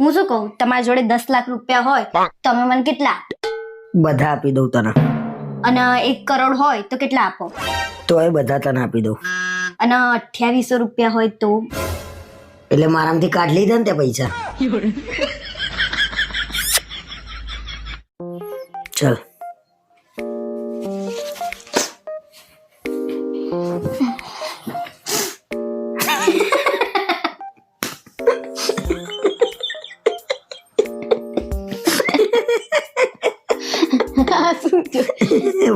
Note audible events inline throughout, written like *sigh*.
હું શું કહું? તમારી જોડે દસ લાખ રૂપિયા હોય તમે મને કેટલા? બધા આપી દઉં તને. અને એક કરોડ હોય તો કેટલા આપો? તો એ બધા તને આપી દઉં. અને અઠ્યાવીસો રૂપિયા હોય તો? એટલે મારામાંથી કાઢ લીધા ને તે પૈસા. ચલ.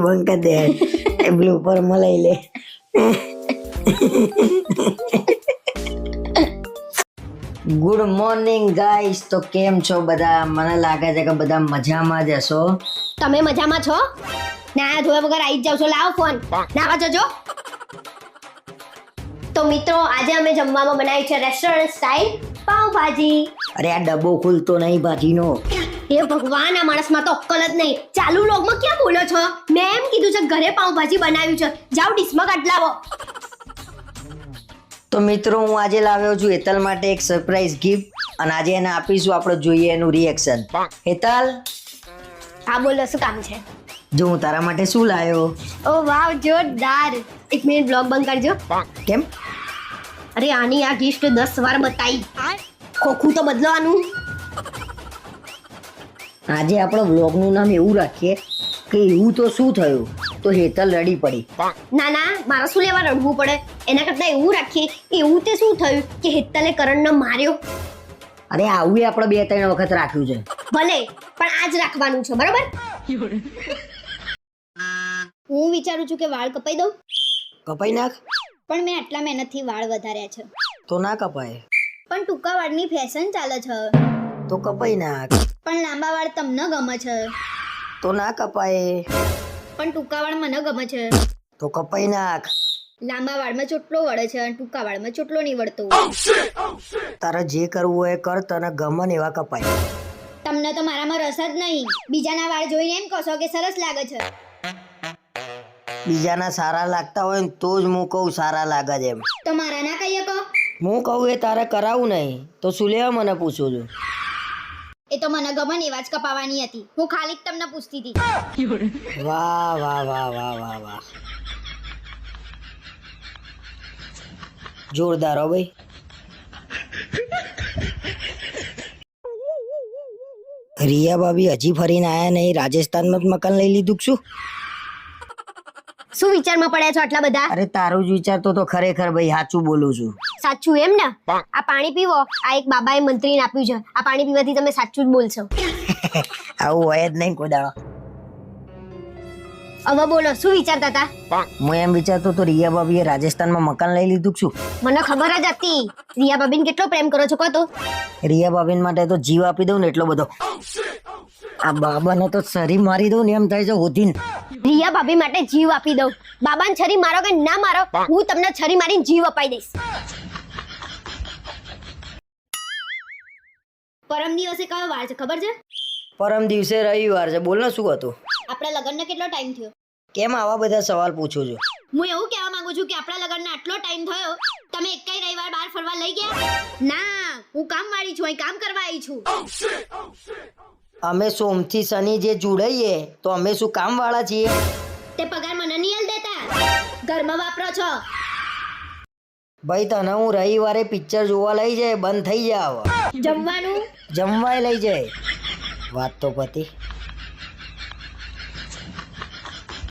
બંકા દે બ્લુ પર લઈ લે ગુડ મોર્નિંગ ગાઈસ તો કેમ છો બધા મને લાગે છે કે બધા મજામાં જ હશો તમે મજામાં છો? ના જોયા વગર આવી જ જાવ છો. લાવો ફોન નાવા જજો તો મિત્રો આજે અમે જમવામાં બનાવી છે રેસ્ટોરન્ટ સ્ટાઈલ પાવભાજી અરે આ ડબ્બો ખુલતો નહીં ભાજીનો. હે ભગવાન આ માણસમાં તો અક્કલ જ નહીં. ચાલુ લોગમાં ક્યાં બોલો છો? મેં એમ કીધું છે ઘરે પાઉંભાજી બનાવ્યું છે. જાઓ ડીશમાં કાઢ લાવો. તો મિત્રો હું આજે લાવ્યો છું હેતલ માટે એક સરપ્રાઈઝ ગિફ્ટ અને આજે એને આપીશું આપણે જોઈએ એનું રિએક્શન હેતલ? હા બોલો શું કામ છે? જો હું તારા માટે શું લાવ્યો? ઓ વાવ જોરદાર. એક મિનિટ બ્લોગ બંધ કરજો. કેમ? અરે આની આ ગિફ્ટ દસ વાર બતાવી ખોખું તો બદલવાનું. આજે આપણે વ્લોગનું નામ એવું રાખીએ કે એવું તો શું થયું? તો હેતલ રડી પડી. ના ના મારે શું લેવા રડવું પડે? એના કરતાં એવું રાખીએ કે એવું તે શું થયું કે હેતલે કરણને માર્યો? અરે આવું આપણે બે ત્રણ વખત રાખ્યું છે. ભલે પણ આજ રાખવાનું છે બરાબર? હું વિચારું છું કે વાળ કપાઈ દઉં. કપાઈ નાખ. પણ મેં આટલા મહેનતથી વાળ વધાર્યા છે. તો ના કપાય. પણ ટૂંકા વાળની ફેશન ચાલે છે. તો કપાઈ નાખ. પણ લાંબા વાળ તમને ગમે છે. તો ના કપાય. પણ ટૂંકા વાળ મને ગમે છે. તો કપાઈ નાખ. લાંબા વાળમાં ચોટલો વળે છે અને ટૂંકા વાળમાં ચોટલો નહીં વળતો. તારે જે કરવું હોય કર તને ગમે ને એવા કપાય. તમને તો મારામાં રસ જ નહીં. બીજાના વાળ જોઈને એમ કહો છો કે સરસ લાગે છે. બીજાના સારા લાગતા હોય ને તો જ હું કહું સારા લાગે છે એમ. તો મારા ના કહીએ કહો. હું કહું એ તારે કરાવું નહીં. તો શું લેવા મને પૂછું છું એ તો મને ગમે ને એવા જ કપાવાની હતી. હું ખાલી તમને પૂછતી હતી. વાહ વાહ વાહ વાહ વાહ વાહ. જોરદાર હો ભાઈ. રિયા ભાભી હજી ફરીને આયા નહીં? રાજસ્થાનમાં જ મકાન લઈ લીધું કે શું વિચારમાં પડ્યા છો આટલા બધા? અરે તારું જ વિચારતો તો ખરેખર ભાઈ સાચું બોલું છું. સાચું એમ ને? આ પાણી પીવો. આ એક બાબાએ મંત્રીને આપ્યું છે. આ પાણી પીવાથી તમે સાચું જ બોલશો. *laughs* આવું હોય જ નહીં કોઈ દાડો. હવે બોલો શું વિચારતા હતા? હું એમ વિચારતો તો રિયા ભાભીએ રાજસ્થાનમાં મકાન લઈ લીધું છું મને ખબર જ હતી. રિયા બાબીને કેટલો પ્રેમ કરો છો કહો તો. રિયા ભાભીન માટે તો જીવ આપી દઉં ને એટલો બધો. આ બાબાને તો સરી મારી દઉં ને એમ થાય છે હોધીન. રિયા ભાભી માટે જીવ આપી દઉં. બાબાને છરી મારો કે ના મારો હું તમને છરી મારીને જીવ અપાઈ દઈશ. પરમ દિવસે કયો વાર છે? ખબર છે? પરમ દિવસે રવિવાર છે. બોલ ને શું હતું? આપણા લગ્નને કેટલો ટાઈમ થયો? કેમ આવા બધા સવાલ પૂછું છું? હું એવું કહેવા માંગુ છું કે આપણા લગ્નને આટલો ટાઈમ થયો તમે એકેય રવિવાર બહાર ફરવા લઈ ગયા? ના હું કામ વાળી છું અહીં કામ કરવા આવી છું. અમે સોમથી શનિ જે જોડાઈએ તો અમે શું કામ વાળા છીએ? તે પગાર મને નહીં આલ દેતા. ઘરમાં વાપરો છો. ભાઈ તને હું રવિવારે પિક્ચર જોવા લઈ જાય બંધ થઈ જાય જમવાનું? જમવાય લઈ જાય. વાત તો પતી.